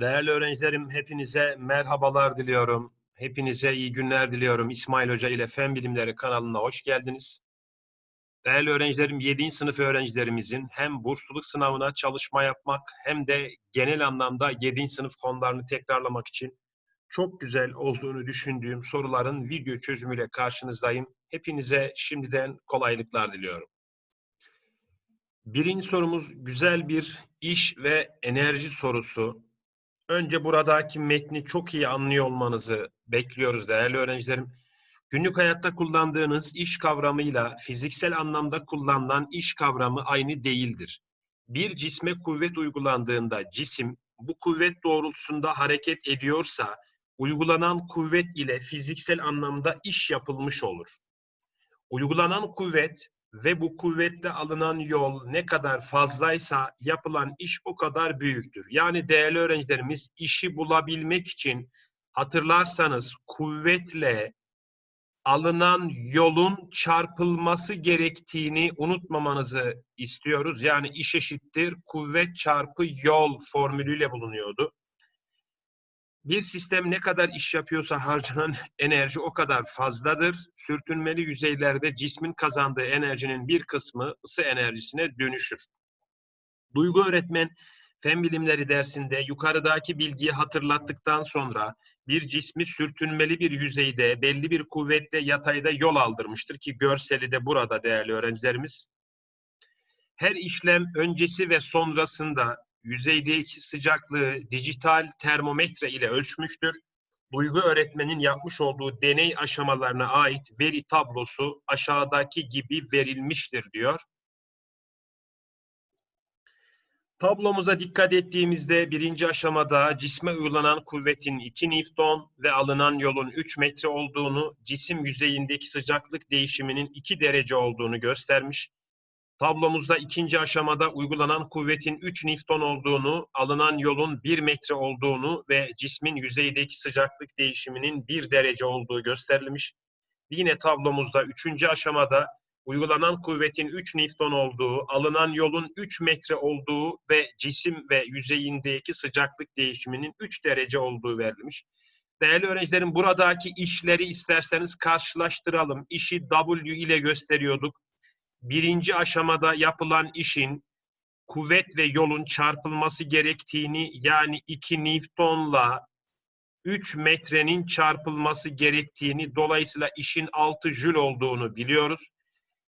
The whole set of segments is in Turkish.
Değerli öğrencilerim, hepinize merhabalar diliyorum. Hepinize iyi günler diliyorum. İsmail Hoca ile Fen Bilimleri kanalına hoş geldiniz. Değerli öğrencilerim, 7. sınıf öğrencilerimizin hem bursluluk sınavına çalışma yapmak hem de genel anlamda 7. sınıf konularını tekrarlamak için çok güzel olduğunu düşündüğüm soruların video çözümüyle karşınızdayım. Hepinize şimdiden kolaylıklar diliyorum. Birinci sorumuz güzel bir iş ve enerji sorusu. Önce buradaki metni çok iyi anlıyor olmanızı bekliyoruz değerli öğrencilerim. Günlük hayatta kullandığınız iş kavramıyla fiziksel anlamda kullanılan iş kavramı aynı değildir. Bir cisme kuvvet uygulandığında cisim bu kuvvet doğrultusunda hareket ediyorsa uygulanan kuvvet ile fiziksel anlamda iş yapılmış olur. Uygulanan kuvvet ve bu kuvvetle alınan yol ne kadar fazlaysa yapılan iş o kadar büyüktür. Yani değerli öğrencilerimiz işi bulabilmek için hatırlarsanız kuvvetle alınan yolun çarpılması gerektiğini unutmamanızı istiyoruz. Yani iş eşittir kuvvet çarpı yol formülüyle bulunuyordu. Bir sistem ne kadar iş yapıyorsa harcanan enerji o kadar fazladır. Sürtünmeli yüzeylerde cismin kazandığı enerjinin bir kısmı ısı enerjisine dönüşür. Duygu öğretmen fen bilimleri dersinde yukarıdaki bilgiyi hatırlattıktan sonra bir cismi sürtünmeli bir yüzeyde belli bir kuvvetle yatayda yol aldırmıştır ki görseli de burada değerli öğrencilerimiz. Her işlem öncesi ve sonrasında yüzeydeki sıcaklığı dijital termometre ile ölçmüştür. Duygu öğretmenin yapmış olduğu deney aşamalarına ait veri tablosu aşağıdaki gibi verilmiştir diyor. Tablomuza dikkat ettiğimizde birinci aşamada cisme uygulanan kuvvetin 2 Newton ve alınan yolun 3 metre olduğunu, cisim yüzeyindeki sıcaklık değişiminin 2 derece olduğunu göstermiş. Tablomuzda ikinci aşamada uygulanan kuvvetin 3 Newton olduğunu, alınan yolun 1 metre olduğunu ve cismin yüzeydeki sıcaklık değişiminin 1 derece olduğu gösterilmiş. Yine tablomuzda üçüncü aşamada uygulanan kuvvetin 3 Newton olduğu, alınan yolun 3 metre olduğu ve cisim ve yüzeyindeki sıcaklık değişiminin 3 derece olduğu verilmiş. Değerli öğrencilerim buradaki işleri isterseniz karşılaştıralım. İşi W ile gösteriyorduk birinci aşamada yapılan işin kuvvet ve yolun çarpılması gerektiğini yani 2 Newton'la 3 metrenin çarpılması gerektiğini dolayısıyla işin 6 jül olduğunu biliyoruz.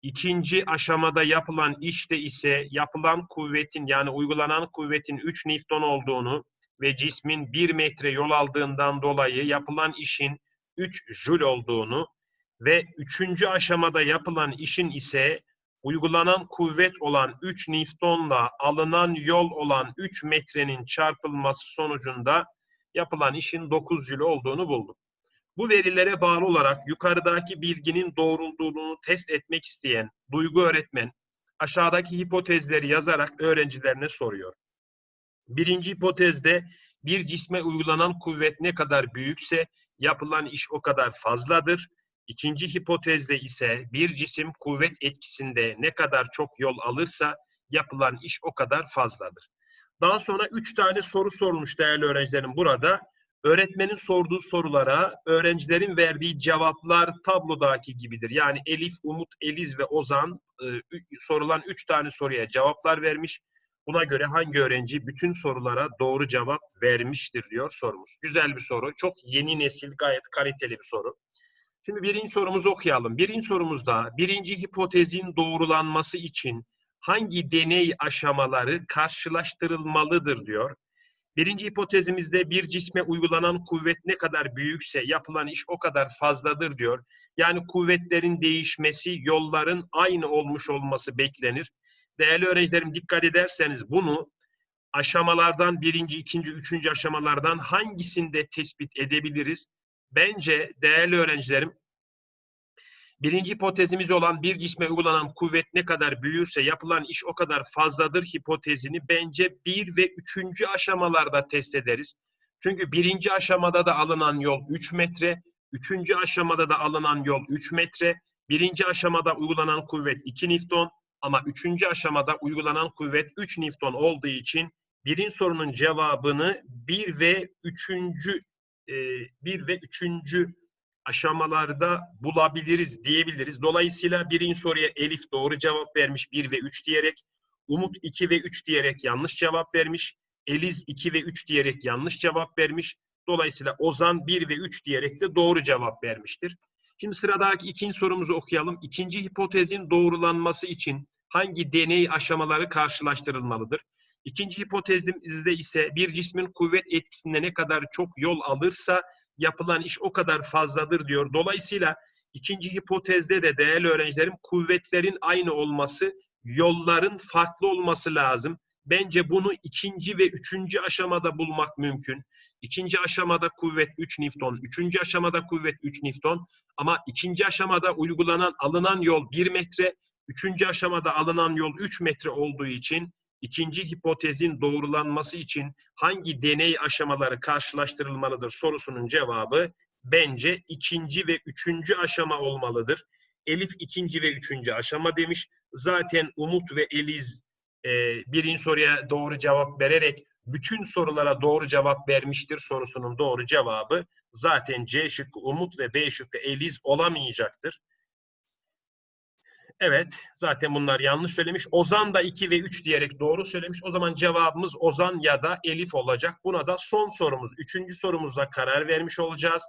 İkinci aşamada yapılan işte ise yapılan kuvvetin yani uygulanan kuvvetin 3 Newton olduğunu ve cismin 1 metre yol aldığından dolayı yapılan işin 3 jül olduğunu ve üçüncü aşamada yapılan işin ise uygulanan kuvvet olan 3 Newton'la alınan yol olan 3 metrenin çarpılması sonucunda yapılan işin 9 jül olduğunu bulduk. Bu verilere bağlı olarak yukarıdaki bilginin doğrulduğunu test etmek isteyen duygu öğretmen aşağıdaki hipotezleri yazarak öğrencilerine soruyor. Birinci hipotezde bir cisme uygulanan kuvvet ne kadar büyükse yapılan iş o kadar fazladır. İkinci hipotezde ise bir cisim kuvvet etkisinde ne kadar çok yol alırsa yapılan iş o kadar fazladır. Daha sonra üç tane soru sorulmuş değerli öğrencilerim burada. Öğretmenin sorduğu sorulara öğrencilerin verdiği cevaplar tablodaki gibidir. Yani Elif, Umut, Eliz ve Ozan e, sorulan üç tane soruya cevaplar vermiş. Buna göre hangi öğrenci bütün sorulara doğru cevap vermiştir diyor sorumuz. Güzel bir soru. Çok yeni nesil gayet kaliteli bir soru. Şimdi birinci sorumuzu okuyalım. Birinci sorumuzda birinci hipotezin doğrulanması için hangi deney aşamaları karşılaştırılmalıdır diyor. Birinci hipotezimizde bir cisme uygulanan kuvvet ne kadar büyükse yapılan iş o kadar fazladır diyor. Yani kuvvetlerin değişmesi, yolların aynı olmuş olması beklenir. Değerli öğrencilerim dikkat ederseniz bunu aşamalardan birinci, ikinci, üçüncü aşamalardan hangisinde tespit edebiliriz? Bence değerli öğrencilerim, birinci hipotezimiz olan bir cisme uygulanan kuvvet ne kadar büyürse yapılan iş o kadar fazladır hipotezini bence bir ve üçüncü aşamalarda test ederiz. Çünkü birinci aşamada da alınan yol 3 metre, üçüncü aşamada da alınan yol 3 metre, birinci aşamada uygulanan kuvvet 2 Newton ama üçüncü aşamada uygulanan kuvvet 3 Newton olduğu için birinci sorunun cevabını bir ve üçüncü e, bir ve üçüncü aşamalarda bulabiliriz diyebiliriz. Dolayısıyla birinci soruya Elif doğru cevap vermiş 1 ve 3 diyerek, Umut 2 ve 3 diyerek yanlış cevap vermiş, Eliz 2 ve 3 diyerek yanlış cevap vermiş. Dolayısıyla Ozan 1 ve 3 diyerek de doğru cevap vermiştir. Şimdi sıradaki ikinci sorumuzu okuyalım. İkinci hipotezin doğrulanması için hangi deney aşamaları karşılaştırılmalıdır? İkinci hipotezimizde ise bir cismin kuvvet etkisinde ne kadar çok yol alırsa yapılan iş o kadar fazladır diyor. Dolayısıyla ikinci hipotezde de değerli öğrencilerim kuvvetlerin aynı olması, yolların farklı olması lazım. Bence bunu ikinci ve üçüncü aşamada bulmak mümkün. İkinci aşamada kuvvet 3 Newton, üçüncü aşamada kuvvet 3 Newton ama ikinci aşamada uygulanan, alınan yol 1 metre, üçüncü aşamada alınan yol 3 metre olduğu için ikinci hipotezin doğrulanması için hangi deney aşamaları karşılaştırılmalıdır sorusunun cevabı bence ikinci ve üçüncü aşama olmalıdır. Elif ikinci ve üçüncü aşama demiş. Zaten Umut ve Eliz e, birinci soruya doğru cevap vererek bütün sorulara doğru cevap vermiştir sorusunun doğru cevabı zaten C şıkkı Umut ve B şıkkı Eliz olamayacaktır. Evet, zaten bunlar yanlış söylemiş. Ozan da 2 ve 3 diyerek doğru söylemiş. O zaman cevabımız Ozan ya da Elif olacak. Buna da son sorumuz, üçüncü sorumuzda karar vermiş olacağız.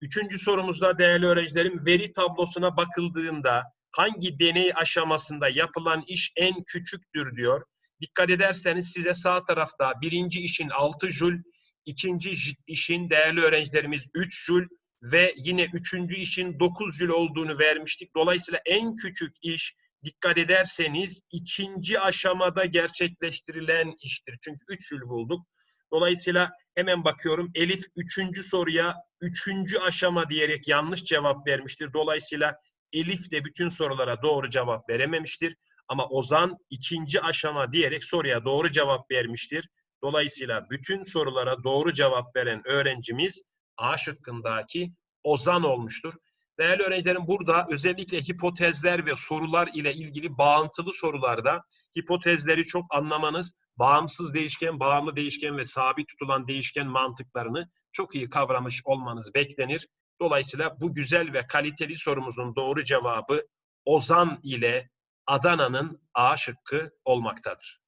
Üçüncü sorumuzda değerli öğrencilerim veri tablosuna bakıldığında hangi deney aşamasında yapılan iş en küçüktür diyor. Dikkat ederseniz size sağ tarafta birinci işin 6 jül, ikinci işin değerli öğrencilerimiz 3 jül, ve yine üçüncü işin 9 jül olduğunu vermiştik. Dolayısıyla en küçük iş dikkat ederseniz ikinci aşamada gerçekleştirilen iştir. Çünkü 3 jül bulduk. Dolayısıyla hemen bakıyorum Elif üçüncü soruya üçüncü aşama diyerek yanlış cevap vermiştir. Dolayısıyla Elif de bütün sorulara doğru cevap verememiştir. Ama Ozan ikinci aşama diyerek soruya doğru cevap vermiştir. Dolayısıyla bütün sorulara doğru cevap veren öğrencimiz A şıkkındaki ozan olmuştur. Değerli öğrencilerim burada özellikle hipotezler ve sorular ile ilgili bağıntılı sorularda hipotezleri çok anlamanız, bağımsız değişken, bağımlı değişken ve sabit tutulan değişken mantıklarını çok iyi kavramış olmanız beklenir. Dolayısıyla bu güzel ve kaliteli sorumuzun doğru cevabı Ozan ile Adana'nın A şıkkı olmaktadır.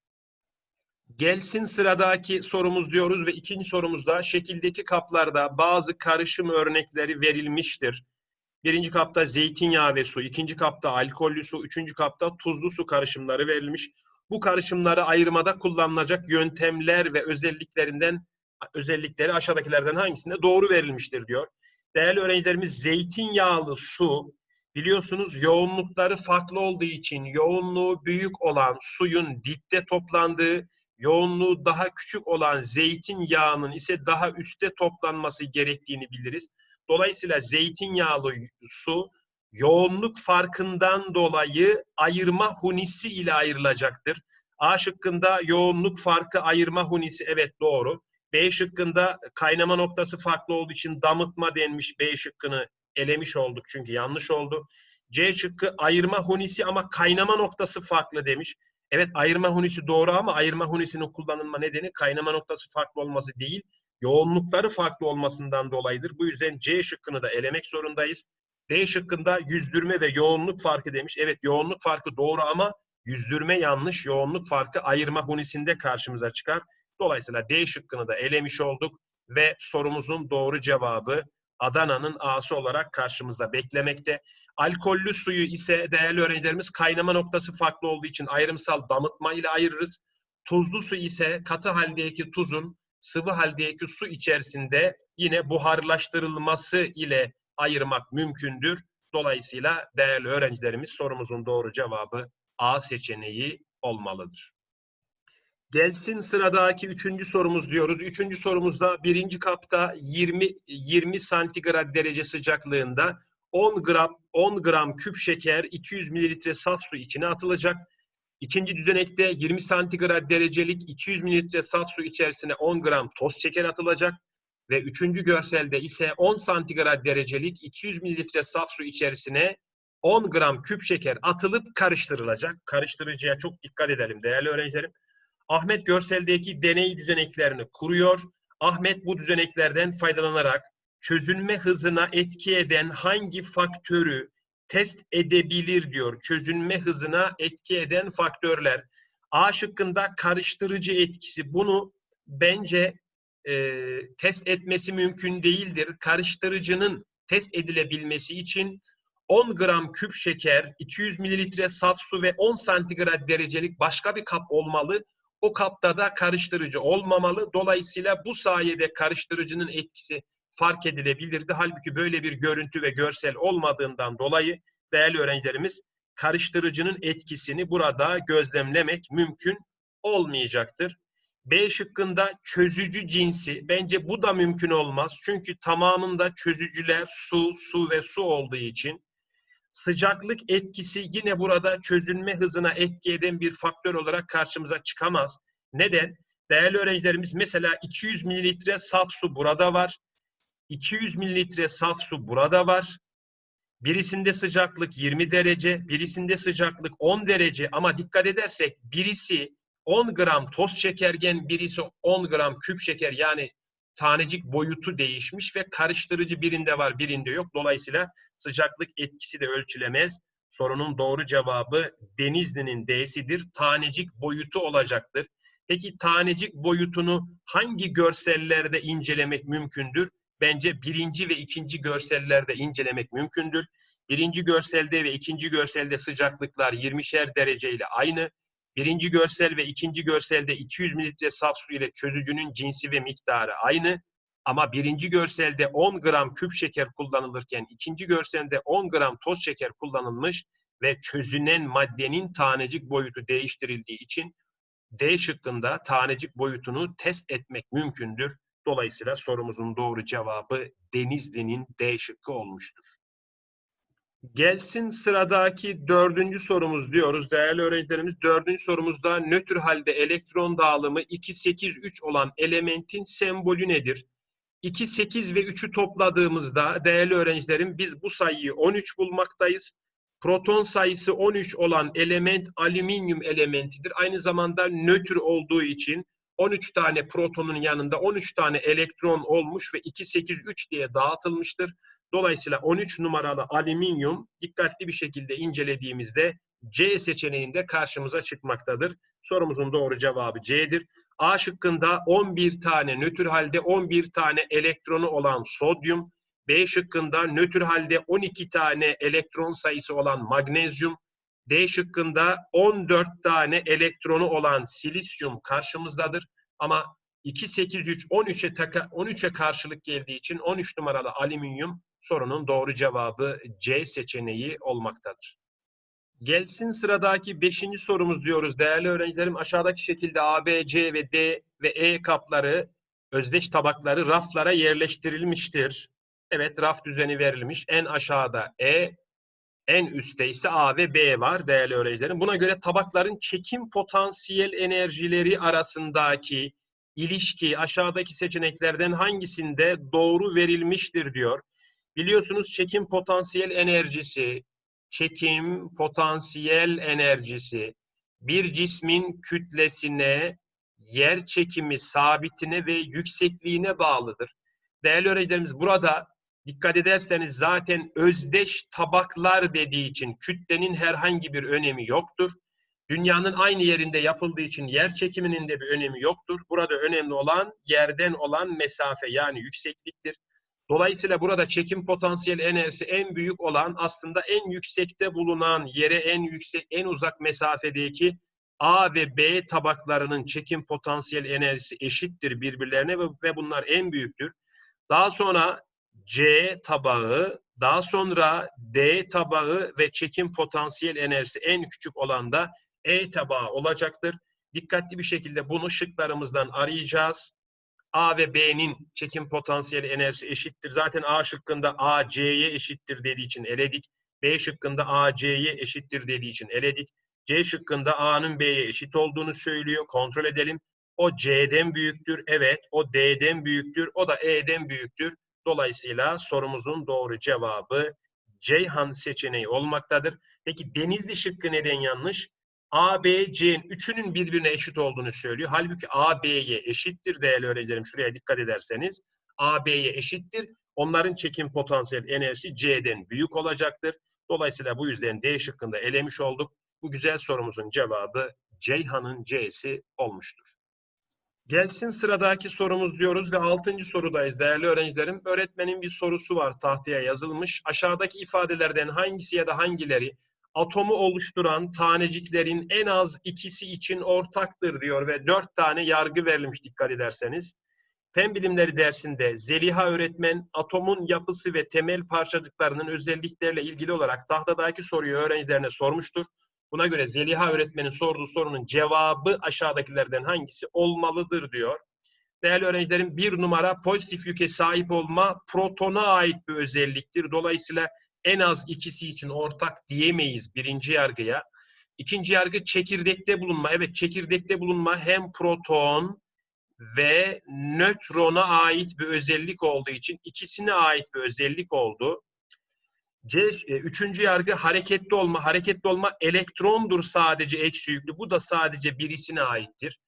Gelsin sıradaki sorumuz diyoruz ve ikinci sorumuzda şekildeki kaplarda bazı karışım örnekleri verilmiştir. Birinci kapta zeytinyağı ve su, ikinci kapta alkollü su, üçüncü kapta tuzlu su karışımları verilmiş. Bu karışımları ayırmada kullanılacak yöntemler ve özelliklerinden özellikleri aşağıdakilerden hangisinde doğru verilmiştir diyor. Değerli öğrencilerimiz zeytinyağlı su biliyorsunuz yoğunlukları farklı olduğu için yoğunluğu büyük olan suyun dipte toplandığı yoğunluğu daha küçük olan zeytinyağının ise daha üstte toplanması gerektiğini biliriz. Dolayısıyla zeytinyağlı su yoğunluk farkından dolayı ayırma hunisi ile ayrılacaktır. A şıkkında yoğunluk farkı ayırma hunisi evet doğru. B şıkkında kaynama noktası farklı olduğu için damıtma denmiş B şıkkını elemiş olduk çünkü yanlış oldu. C şıkkı ayırma hunisi ama kaynama noktası farklı demiş. Evet ayırma hunisi doğru ama ayırma hunisinin kullanılma nedeni kaynama noktası farklı olması değil, yoğunlukları farklı olmasından dolayıdır. Bu yüzden C şıkkını da elemek zorundayız. D şıkkında yüzdürme ve yoğunluk farkı demiş. Evet yoğunluk farkı doğru ama yüzdürme yanlış, yoğunluk farkı ayırma hunisinde karşımıza çıkar. Dolayısıyla D şıkkını da elemiş olduk ve sorumuzun doğru cevabı Adana'nın A'sı olarak karşımızda beklemekte. Alkollü suyu ise değerli öğrencilerimiz kaynama noktası farklı olduğu için ayrımsal damıtma ile ayırırız. Tuzlu su ise katı haldeki tuzun sıvı haldeki su içerisinde yine buharlaştırılması ile ayırmak mümkündür. Dolayısıyla değerli öğrencilerimiz sorumuzun doğru cevabı A seçeneği olmalıdır. Gelsin sıradaki üçüncü sorumuz diyoruz. Üçüncü sorumuzda birinci kapta 20 20 santigrat derece sıcaklığında 10 gram 10 gram küp şeker 200 mililitre saf su içine atılacak. İkinci düzenekte 20 santigrat derecelik 200 mililitre saf su içerisine 10 gram toz şeker atılacak. Ve üçüncü görselde ise 10 santigrat derecelik 200 mililitre saf su içerisine 10 gram küp şeker atılıp karıştırılacak. Karıştırıcıya çok dikkat edelim değerli öğrencilerim. Ahmet görseldeki deney düzeneklerini kuruyor. Ahmet bu düzeneklerden faydalanarak çözünme hızına etki eden hangi faktörü test edebilir diyor. Çözünme hızına etki eden faktörler. A şıkkında karıştırıcı etkisi. Bunu bence e, test etmesi mümkün değildir. Karıştırıcının test edilebilmesi için 10 gram küp şeker, 200 mililitre saf su ve 10 santigrat derecelik başka bir kap olmalı. O kapta da karıştırıcı olmamalı. Dolayısıyla bu sayede karıştırıcının etkisi fark edilebilirdi. Halbuki böyle bir görüntü ve görsel olmadığından dolayı değerli öğrencilerimiz karıştırıcının etkisini burada gözlemlemek mümkün olmayacaktır. B şıkkında çözücü cinsi. Bence bu da mümkün olmaz. Çünkü tamamında çözücüler su, su ve su olduğu için sıcaklık etkisi yine burada çözünme hızına etki eden bir faktör olarak karşımıza çıkamaz. Neden? Değerli öğrencilerimiz mesela 200 mililitre saf su burada var. 200 mililitre saf su burada var. Birisinde sıcaklık 20 derece, birisinde sıcaklık 10 derece ama dikkat edersek birisi 10 gram toz şekergen birisi 10 gram küp şeker yani tanecik boyutu değişmiş ve karıştırıcı birinde var birinde yok. Dolayısıyla sıcaklık etkisi de ölçülemez. Sorunun doğru cevabı Denizli'nin D'sidir. Tanecik boyutu olacaktır. Peki tanecik boyutunu hangi görsellerde incelemek mümkündür? Bence birinci ve ikinci görsellerde incelemek mümkündür. Birinci görselde ve ikinci görselde sıcaklıklar 20'şer dereceyle aynı. Birinci görsel ve ikinci görselde 200 mililitre saf su ile çözücünün cinsi ve miktarı aynı. Ama birinci görselde 10 gram küp şeker kullanılırken ikinci görselde 10 gram toz şeker kullanılmış ve çözünen maddenin tanecik boyutu değiştirildiği için D şıkkında tanecik boyutunu test etmek mümkündür. Dolayısıyla sorumuzun doğru cevabı Denizli'nin D şıkkı olmuştur. Gelsin sıradaki dördüncü sorumuz diyoruz. Değerli öğrencilerimiz dördüncü sorumuzda nötr halde elektron dağılımı 2, 8, 3 olan elementin sembolü nedir? 2, 8 ve 3'ü topladığımızda değerli öğrencilerim biz bu sayıyı 13 bulmaktayız. Proton sayısı 13 olan element alüminyum elementidir. Aynı zamanda nötr olduğu için 13 tane protonun yanında 13 tane elektron olmuş ve 2, 8, 3 diye dağıtılmıştır. Dolayısıyla 13 numaralı alüminyum dikkatli bir şekilde incelediğimizde C seçeneğinde karşımıza çıkmaktadır. Sorumuzun doğru cevabı C'dir. A şıkkında 11 tane nötr halde 11 tane elektronu olan sodyum, B şıkkında nötr halde 12 tane elektron sayısı olan magnezyum, D şıkkında 14 tane elektronu olan silisyum karşımızdadır. Ama 2, 8, 3, 13'e 13'e karşılık geldiği için 13 numaralı alüminyum sorunun doğru cevabı C seçeneği olmaktadır. Gelsin sıradaki beşinci sorumuz diyoruz değerli öğrencilerim. Aşağıdaki şekilde A, B, C ve D ve E kapları, özdeş tabakları raflara yerleştirilmiştir. Evet raf düzeni verilmiş. En aşağıda E, en üstte ise A ve B var değerli öğrencilerim. Buna göre tabakların çekim potansiyel enerjileri arasındaki ilişki aşağıdaki seçeneklerden hangisinde doğru verilmiştir diyor. Biliyorsunuz çekim potansiyel enerjisi, çekim potansiyel enerjisi bir cismin kütlesine, yer çekimi sabitine ve yüksekliğine bağlıdır. Değerli öğrencilerimiz burada dikkat ederseniz zaten özdeş tabaklar dediği için kütlenin herhangi bir önemi yoktur. Dünyanın aynı yerinde yapıldığı için yer çekiminin de bir önemi yoktur. Burada önemli olan yerden olan mesafe yani yüksekliktir. Dolayısıyla burada çekim potansiyel enerjisi en büyük olan aslında en yüksekte bulunan yere en yüksek en uzak mesafedeki A ve B tabaklarının çekim potansiyel enerjisi eşittir birbirlerine ve, bunlar en büyüktür. Daha sonra C tabağı, daha sonra D tabağı ve çekim potansiyel enerjisi en küçük olan da E tabağı olacaktır. Dikkatli bir şekilde bunu şıklarımızdan arayacağız. A ve B'nin çekim potansiyeli enerjisi eşittir. Zaten A şıkkında A C'ye eşittir dediği için eledik. B şıkkında A C'ye eşittir dediği için eledik. C şıkkında A'nın B'ye eşit olduğunu söylüyor. Kontrol edelim. O C'den büyüktür. Evet. O D'den büyüktür. O da E'den büyüktür. Dolayısıyla sorumuzun doğru cevabı Ceyhan seçeneği olmaktadır. Peki Denizli şıkkı neden yanlış? A, B, C'nin üçünün birbirine eşit olduğunu söylüyor. Halbuki A, B'ye eşittir değerli öğrencilerim. Şuraya dikkat ederseniz. A, B'ye eşittir. Onların çekim potansiyel enerjisi C'den büyük olacaktır. Dolayısıyla bu yüzden D şıkkında elemiş olduk. Bu güzel sorumuzun cevabı Ceyhan'ın C'si olmuştur. Gelsin sıradaki sorumuz diyoruz ve altıncı sorudayız değerli öğrencilerim. Öğretmenin bir sorusu var tahtaya yazılmış. Aşağıdaki ifadelerden hangisi ya da hangileri atomu oluşturan taneciklerin en az ikisi için ortaktır diyor ve dört tane yargı verilmiş dikkat ederseniz. Fen bilimleri dersinde Zeliha öğretmen atomun yapısı ve temel parçacıklarının özellikleriyle ilgili olarak tahtadaki soruyu öğrencilerine sormuştur. Buna göre Zeliha öğretmenin sorduğu sorunun cevabı aşağıdakilerden hangisi olmalıdır diyor. Değerli öğrencilerim bir numara pozitif yüke sahip olma protona ait bir özelliktir. Dolayısıyla en az ikisi için ortak diyemeyiz birinci yargıya. İkinci yargı çekirdekte bulunma. Evet çekirdekte bulunma hem proton ve nötrona ait bir özellik olduğu için ikisine ait bir özellik oldu. C, e, üçüncü yargı hareketli olma. Hareketli olma elektrondur sadece eksi yüklü. Bu da sadece birisine aittir.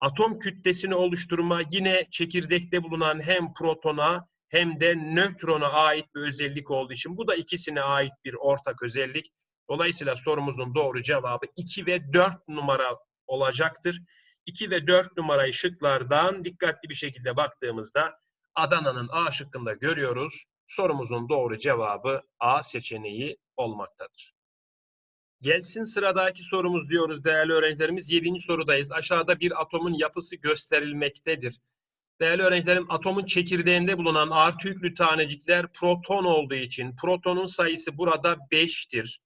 Atom kütlesini oluşturma yine çekirdekte bulunan hem protona hem de nötrona ait bir özellik olduğu için bu da ikisine ait bir ortak özellik. Dolayısıyla sorumuzun doğru cevabı 2 ve 4 numara olacaktır. 2 ve 4 numarayı şıklardan dikkatli bir şekilde baktığımızda Adana'nın A şıkkında görüyoruz. Sorumuzun doğru cevabı A seçeneği olmaktadır. Gelsin sıradaki sorumuz diyoruz değerli öğrencilerimiz. Yedinci sorudayız. Aşağıda bir atomun yapısı gösterilmektedir. Değerli öğrencilerim atomun çekirdeğinde bulunan artı yüklü tanecikler proton olduğu için protonun sayısı burada 5'tir.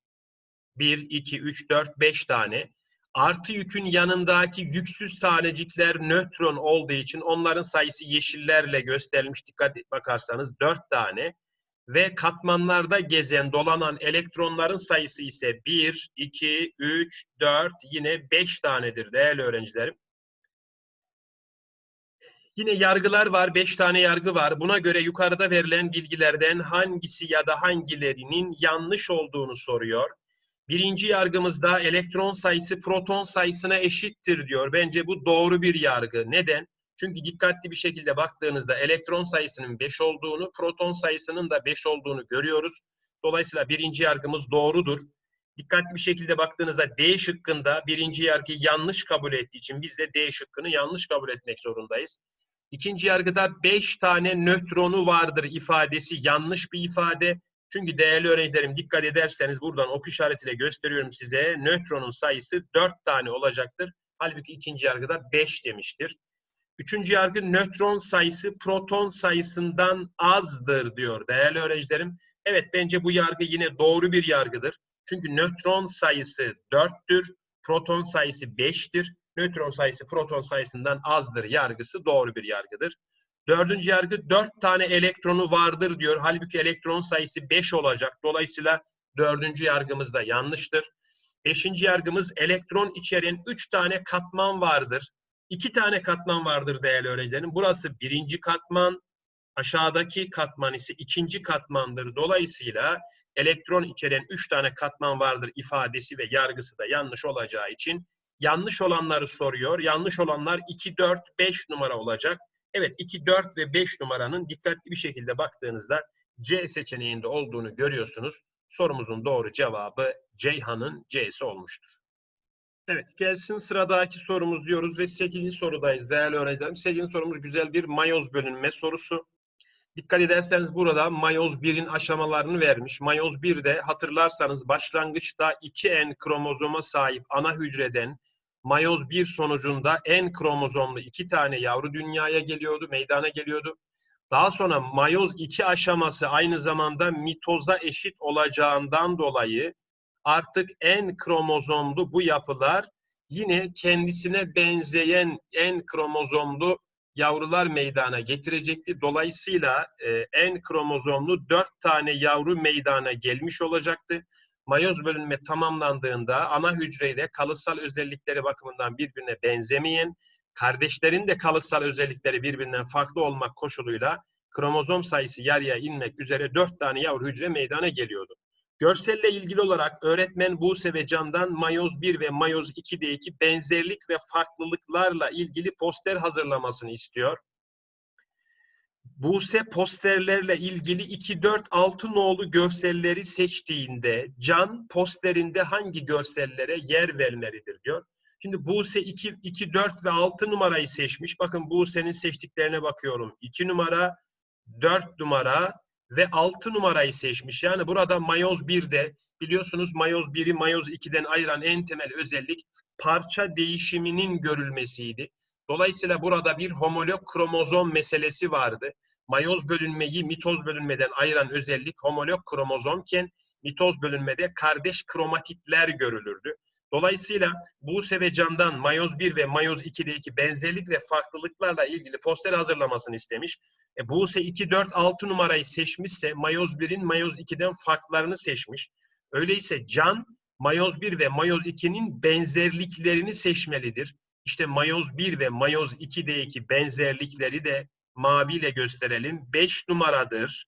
1, 2, 3, 4, 5 tane. Artı yükün yanındaki yüksüz tanecikler nötron olduğu için onların sayısı yeşillerle gösterilmiş. Dikkat bakarsanız 4 tane. Ve katmanlarda gezen, dolanan elektronların sayısı ise 1, 2, 3, 4, yine 5 tanedir değerli öğrencilerim. Yine yargılar var, 5 tane yargı var. Buna göre yukarıda verilen bilgilerden hangisi ya da hangilerinin yanlış olduğunu soruyor. Birinci yargımızda elektron sayısı proton sayısına eşittir diyor. Bence bu doğru bir yargı. Neden? Çünkü dikkatli bir şekilde baktığınızda elektron sayısının 5 olduğunu, proton sayısının da 5 olduğunu görüyoruz. Dolayısıyla birinci yargımız doğrudur. Dikkatli bir şekilde baktığınızda D şıkkında birinci yargıyı yanlış kabul ettiği için biz de D şıkkını yanlış kabul etmek zorundayız. İkinci yargıda 5 tane nötronu vardır ifadesi yanlış bir ifade. Çünkü değerli öğrencilerim dikkat ederseniz buradan ok işaretiyle gösteriyorum size. Nötronun sayısı 4 tane olacaktır. Halbuki ikinci yargıda 5 demiştir. Üçüncü yargı nötron sayısı proton sayısından azdır diyor değerli öğrencilerim. Evet bence bu yargı yine doğru bir yargıdır. Çünkü nötron sayısı 4'tür, proton sayısı 5'tir. Nötron sayısı proton sayısından azdır yargısı doğru bir yargıdır. Dördüncü yargı dört tane elektronu vardır diyor. Halbuki elektron sayısı beş olacak. Dolayısıyla dördüncü yargımız da yanlıştır. Beşinci yargımız elektron içeren üç tane katman vardır. İki tane katman vardır değerli öğrencilerim. Burası birinci katman, aşağıdaki katman ise ikinci katmandır. Dolayısıyla elektron içeren üç tane katman vardır ifadesi ve yargısı da yanlış olacağı için yanlış olanları soruyor. Yanlış olanlar 2, 4, 5 numara olacak. Evet 2, 4 ve 5 numaranın dikkatli bir şekilde baktığınızda C seçeneğinde olduğunu görüyorsunuz. Sorumuzun doğru cevabı Ceyhan'ın C'si olmuştur. Evet gelsin sıradaki sorumuz diyoruz ve 8. sorudayız değerli öğrencilerim. 8. sorumuz güzel bir mayoz bölünme sorusu. Dikkat ederseniz burada mayoz 1'in aşamalarını vermiş. Mayoz 1'de hatırlarsanız başlangıçta 2N kromozoma sahip ana hücreden mayoz 1 sonucunda en kromozomlu iki tane yavru dünyaya geliyordu, meydana geliyordu. Daha sonra mayoz 2 aşaması aynı zamanda mitoza eşit olacağından dolayı artık en kromozomlu bu yapılar yine kendisine benzeyen en kromozomlu yavrular meydana getirecekti. Dolayısıyla e, en kromozomlu dört tane yavru meydana gelmiş olacaktı mayoz bölünme tamamlandığında ana hücreyle kalıtsal özellikleri bakımından birbirine benzemeyen, kardeşlerin de kalıtsal özellikleri birbirinden farklı olmak koşuluyla kromozom sayısı yarıya inmek üzere dört tane yavru hücre meydana geliyordu. Görselle ilgili olarak öğretmen Buse ve Can'dan Mayoz 1 ve Mayoz 2'deki benzerlik ve farklılıklarla ilgili poster hazırlamasını istiyor. Buse posterlerle ilgili 2, 4, 6 nolu görselleri seçtiğinde Can posterinde hangi görsellere yer vermelidir diyor. Şimdi Buse 2, 2, 4 ve 6 numarayı seçmiş. Bakın Buse'nin seçtiklerine bakıyorum. 2 numara, 4 numara ve 6 numarayı seçmiş. Yani burada mayoz 1'de biliyorsunuz mayoz 1'i mayoz 2'den ayıran en temel özellik parça değişiminin görülmesiydi. Dolayısıyla burada bir homolog kromozom meselesi vardı. Mayoz bölünmeyi mitoz bölünmeden ayıran özellik homolog kromozomken mitoz bölünmede kardeş kromatitler görülürdü. Dolayısıyla Buse ve mayoz 1 ve mayoz 2'deki benzerlik ve farklılıklarla ilgili poster hazırlamasını istemiş. E, Buse 2, 4, 6 numarayı seçmişse mayoz 1'in mayoz 2'den farklarını seçmiş. Öyleyse Can mayoz 1 ve mayoz 2'nin benzerliklerini seçmelidir. İşte mayoz 1 ve mayoz 2'deki benzerlikleri de maviyle gösterelim. 5 numaradır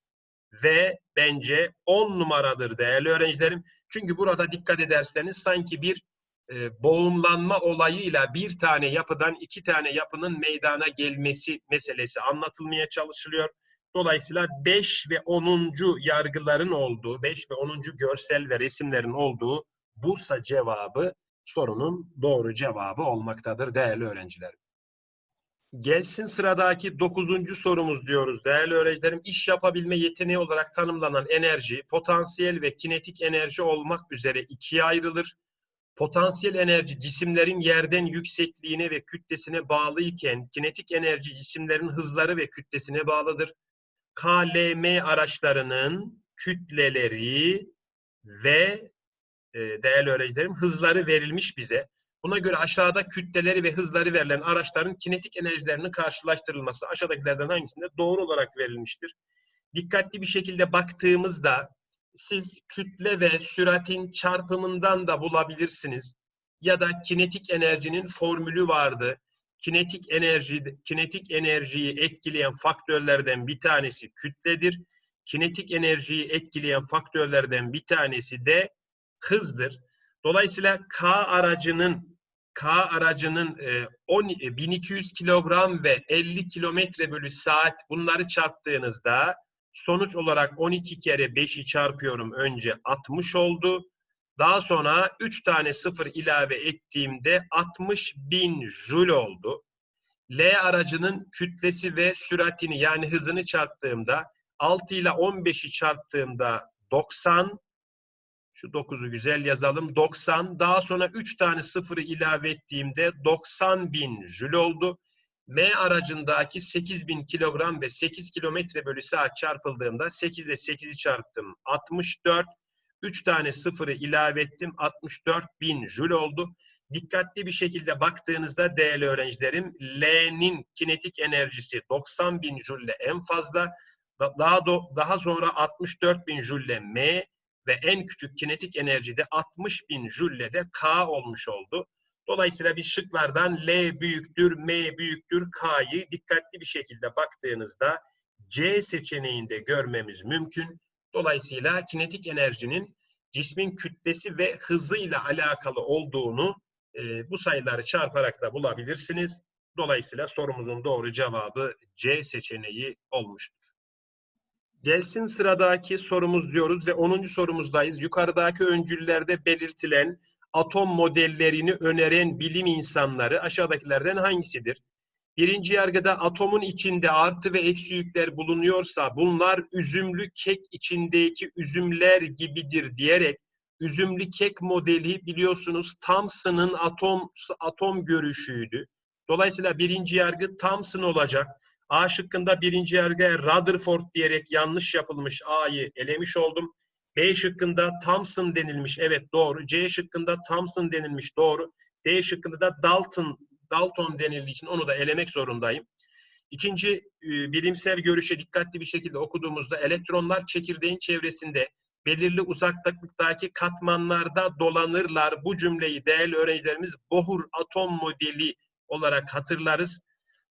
ve bence 10 numaradır değerli öğrencilerim. Çünkü burada dikkat ederseniz sanki bir e, boğumlanma olayıyla bir tane yapıdan iki tane yapının meydana gelmesi meselesi anlatılmaya çalışılıyor. Dolayısıyla 5 ve 10. yargıların olduğu, 5 ve 10. görsel ve resimlerin olduğu Bursa cevabı sorunun doğru cevabı olmaktadır değerli öğrencilerim. Gelsin sıradaki dokuzuncu sorumuz diyoruz değerli öğrencilerim. İş yapabilme yeteneği olarak tanımlanan enerji, potansiyel ve kinetik enerji olmak üzere ikiye ayrılır. Potansiyel enerji cisimlerin yerden yüksekliğine ve kütlesine bağlı iken kinetik enerji cisimlerin hızları ve kütlesine bağlıdır. KLM araçlarının kütleleri ve e, değerli öğrencilerim hızları verilmiş bize. Buna göre aşağıda kütleleri ve hızları verilen araçların kinetik enerjilerinin karşılaştırılması aşağıdakilerden hangisinde doğru olarak verilmiştir? Dikkatli bir şekilde baktığımızda siz kütle ve süratin çarpımından da bulabilirsiniz. Ya da kinetik enerjinin formülü vardı. Kinetik enerji kinetik enerjiyi etkileyen faktörlerden bir tanesi kütledir. Kinetik enerjiyi etkileyen faktörlerden bir tanesi de hızdır. Dolayısıyla K aracının K aracının e, 10, 1200 kilogram ve 50 kilometre bölü saat bunları çarptığınızda sonuç olarak 12 kere 5'i çarpıyorum önce 60 oldu. Daha sonra 3 tane sıfır ilave ettiğimde 60 bin jül oldu. L aracının kütlesi ve süratini yani hızını çarptığımda 6 ile 15'i çarptığımda 90 şu 9'u güzel yazalım. 90. Daha sonra 3 tane sıfırı ilave ettiğimde 90 bin jül oldu. M aracındaki 8 bin kilogram ve 8 kilometre bölü saat çarpıldığında 8 ile 8'i çarptım. 64. 3 tane sıfırı ilave ettim. 64 bin jül oldu. Dikkatli bir şekilde baktığınızda değerli öğrencilerim L'nin kinetik enerjisi 90 bin jülle en fazla. Daha, do, daha sonra 64 bin jülle M, ve en küçük kinetik enerjide 60 bin jülle de K olmuş oldu. Dolayısıyla bir şıklardan L büyüktür, M büyüktür, K'yı dikkatli bir şekilde baktığınızda C seçeneğinde görmemiz mümkün. Dolayısıyla kinetik enerjinin cismin kütlesi ve hızıyla alakalı olduğunu e, bu sayıları çarparak da bulabilirsiniz. Dolayısıyla sorumuzun doğru cevabı C seçeneği olmuştur. Gelsin sıradaki sorumuz diyoruz ve 10. sorumuzdayız. Yukarıdaki öncüllerde belirtilen atom modellerini öneren bilim insanları aşağıdakilerden hangisidir? Birinci yargıda atomun içinde artı ve eksi yükler bulunuyorsa bunlar üzümlü kek içindeki üzümler gibidir diyerek üzümlü kek modeli biliyorsunuz Thomson'ın atom atom görüşüydü. Dolayısıyla birinci yargı Thomson olacak. A şıkkında birinci yargıya Rutherford diyerek yanlış yapılmış A'yı elemiş oldum. B şıkkında Thomson denilmiş. Evet doğru. C şıkkında Thomson denilmiş. Doğru. D şıkkında da Dalton Dalton denildiği için onu da elemek zorundayım. İkinci e, bilimsel görüşe dikkatli bir şekilde okuduğumuzda elektronlar çekirdeğin çevresinde belirli uzaklıktaki katmanlarda dolanırlar. Bu cümleyi değerli öğrencilerimiz Bohr atom modeli olarak hatırlarız.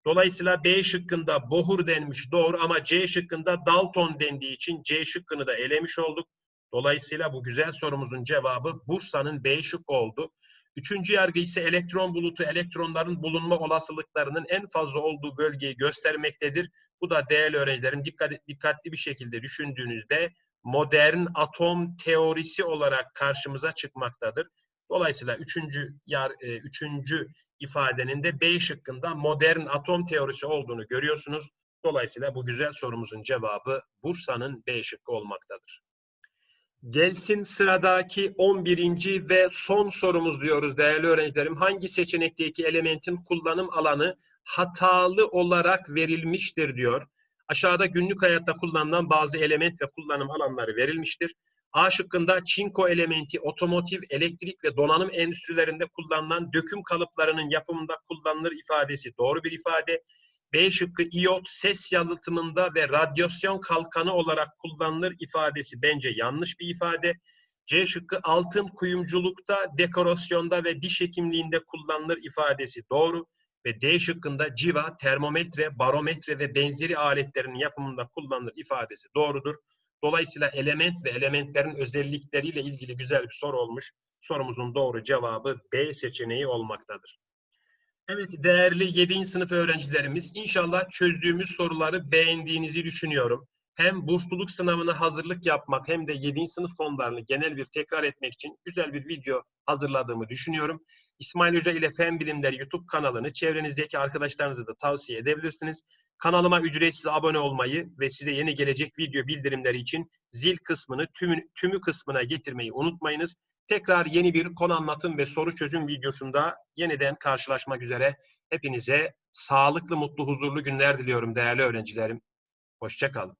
Dolayısıyla B şıkkında Bohur denmiş doğru ama C şıkkında Dalton dendiği için C şıkkını da elemiş olduk. Dolayısıyla bu güzel sorumuzun cevabı Bursa'nın B şıkkı oldu. Üçüncü yargı ise elektron bulutu elektronların bulunma olasılıklarının en fazla olduğu bölgeyi göstermektedir. Bu da değerli öğrencilerim dikkat, dikkatli bir şekilde düşündüğünüzde modern atom teorisi olarak karşımıza çıkmaktadır. Dolayısıyla üçüncü, yar, e, üçüncü ifadenin de B şıkkında modern atom teorisi olduğunu görüyorsunuz. Dolayısıyla bu güzel sorumuzun cevabı Bursa'nın B şıkkı olmaktadır. Gelsin sıradaki 11. ve son sorumuz diyoruz değerli öğrencilerim. Hangi seçenekteki elementin kullanım alanı hatalı olarak verilmiştir diyor. Aşağıda günlük hayatta kullanılan bazı element ve kullanım alanları verilmiştir. A şıkkında çinko elementi otomotiv, elektrik ve donanım endüstrilerinde kullanılan döküm kalıplarının yapımında kullanılır ifadesi doğru bir ifade. B şıkkı iot ses yalıtımında ve radyasyon kalkanı olarak kullanılır ifadesi bence yanlış bir ifade. C şıkkı altın kuyumculukta, dekorasyonda ve diş hekimliğinde kullanılır ifadesi doğru. Ve D şıkkında civa, termometre, barometre ve benzeri aletlerin yapımında kullanılır ifadesi doğrudur. Dolayısıyla element ve elementlerin özellikleriyle ilgili güzel bir soru olmuş. Sorumuzun doğru cevabı B seçeneği olmaktadır. Evet değerli 7. sınıf öğrencilerimiz inşallah çözdüğümüz soruları beğendiğinizi düşünüyorum. Hem bursluluk sınavına hazırlık yapmak hem de 7. sınıf konularını genel bir tekrar etmek için güzel bir video hazırladığımı düşünüyorum. İsmail Hoca ile Fen Bilimler YouTube kanalını çevrenizdeki arkadaşlarınıza da tavsiye edebilirsiniz. Kanalıma ücretsiz abone olmayı ve size yeni gelecek video bildirimleri için zil kısmını tümü, tümü kısmına getirmeyi unutmayınız. Tekrar yeni bir konu anlatım ve soru çözüm videosunda yeniden karşılaşmak üzere. Hepinize sağlıklı, mutlu, huzurlu günler diliyorum değerli öğrencilerim. Hoşçakalın.